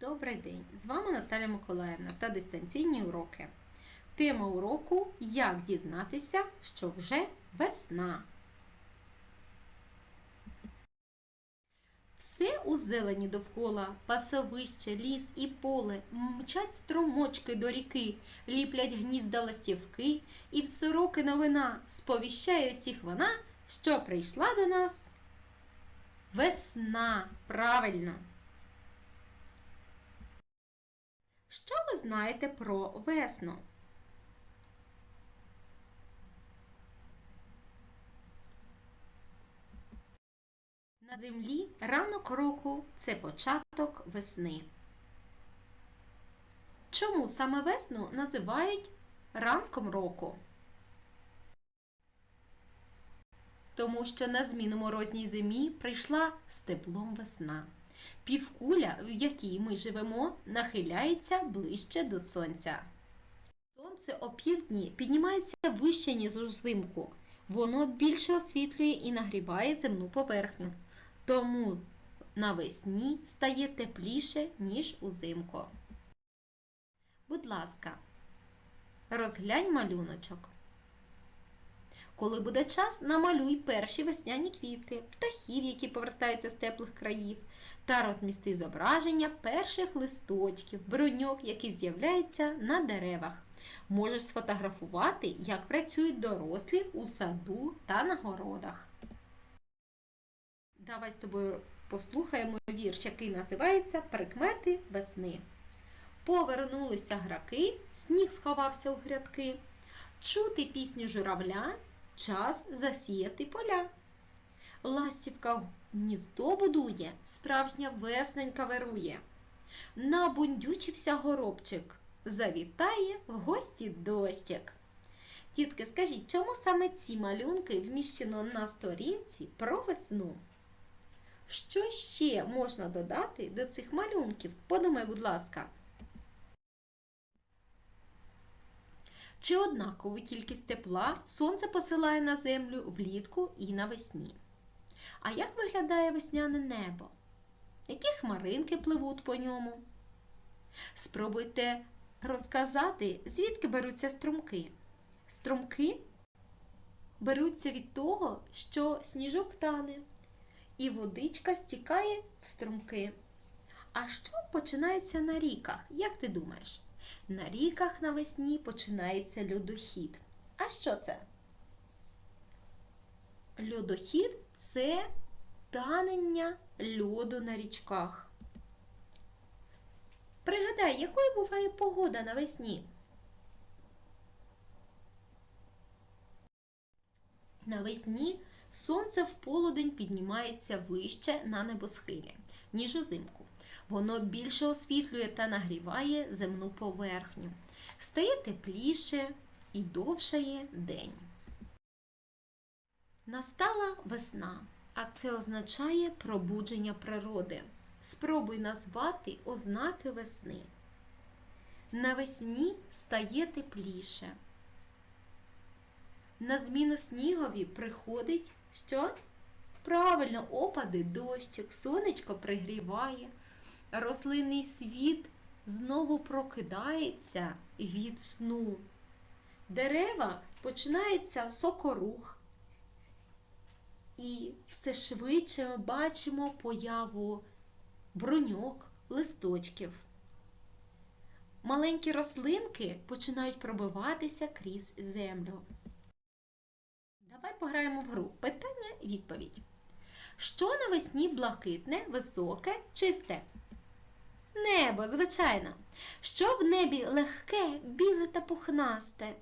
Добрий день! З вами Наталя Миколаївна та дистанційні уроки. Тема уроку Як дізнатися, що вже весна. Все у зелені довкола, пасовище, ліс і поле, мчать струмочки до ріки, ліплять гнізда ластівки, і в сороки новина сповіщає всіх вона, що прийшла до нас. Весна, правильно! Що ви знаєте про весну? На землі ранок року це початок весни. Чому саме весну називають ранком року? Тому що на зміну морозній зимі прийшла з теплом весна. Півкуля, в якій ми живемо, нахиляється ближче до сонця. Сонце о півдні піднімається вище, ніж взимку. Воно більше освітлює і нагріває земну поверхню. Тому навесні стає тепліше, ніж узимку. Будь ласка, розглянь малюночок. Коли буде час, намалюй перші весняні квіти, птахів, які повертаються з теплих країв, та розмісти зображення перших листочків, броньок, які з'являються на деревах. Можеш сфотографувати, як працюють дорослі у саду та на городах. Давай з тобою послухаємо вірш, який називається Прикмети весни. Повернулися граки, сніг сховався у грядки. Чути пісню журавля, час засіяти поля. Ластівка гніздо будує, справжня весненька вирує. Набундючився горобчик, завітає в гості дощик. Дітки, скажіть, чому саме ці малюнки вміщено на сторінці про весну? Що ще можна додати до цих малюнків? Подумай, будь ласка. Чи однакову кількість тепла сонце посилає на землю влітку і навесні? А як виглядає весняне небо? Які хмаринки пливуть по ньому? Спробуйте розказати, звідки беруться струмки. Струмки беруться від того, що сніжок тане, і водичка стікає в струмки. А що починається на ріках? Як ти думаєш? На ріках навесні починається льодохід. А що це? Льодохід це танення льоду на річках. Пригадай, якою буває погода навесні? Навесні сонце в полудень піднімається вище на небосхилі, ніж узимку. Воно більше освітлює та нагріває земну поверхню. Стає тепліше і довшає день. Настала весна, а це означає пробудження природи. Спробуй назвати ознаки весни. Навесні стає тепліше. На зміну снігові приходить що? Правильно, опади дощик, сонечко пригріває, рослинний світ знову прокидається від сну. Дерева починається сокорух. І все швидше ми бачимо появу броньок, листочків. Маленькі рослинки починають пробиватися крізь землю. Давай пограємо в гру. Питання відповідь. Що навесні блакитне, високе, чисте? Небо, звичайно. Що в небі легке, біле та пухнасте?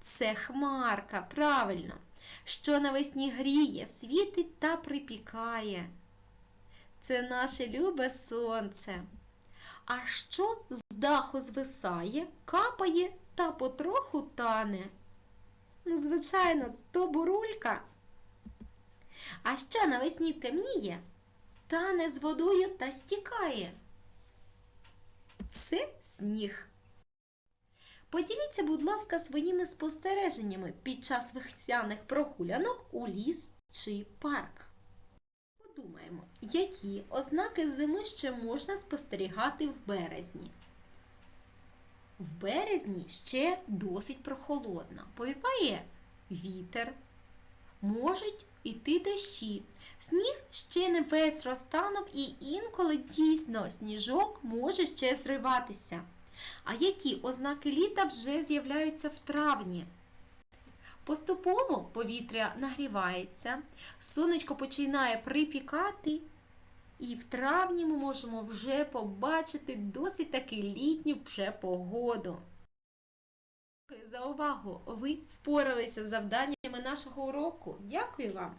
Це хмарка, правильно. Що навесні гріє, світить та припікає. Це наше любе сонце. А що з даху звисає, капає та потроху тане? Ну, звичайно, то бурулька. А що навесні темніє, тане з водою та стікає. Це сніг. Поділіться, будь ласка, своїми спостереженнями під час весняних прогулянок у ліс чи парк. Подумаємо, які ознаки зими ще можна спостерігати в березні. В березні ще досить прохолодно. Повіває вітер, можуть іти дощі. Сніг ще не весь розтанув і інколи дійсно сніжок може ще зриватися. А які ознаки літа вже з'являються в травні? Поступово повітря нагрівається, сонечко починає припікати, і в травні ми можемо вже побачити досить таки літню вже погоду. За увагу! Ви впоралися з завданнями нашого уроку. Дякую вам!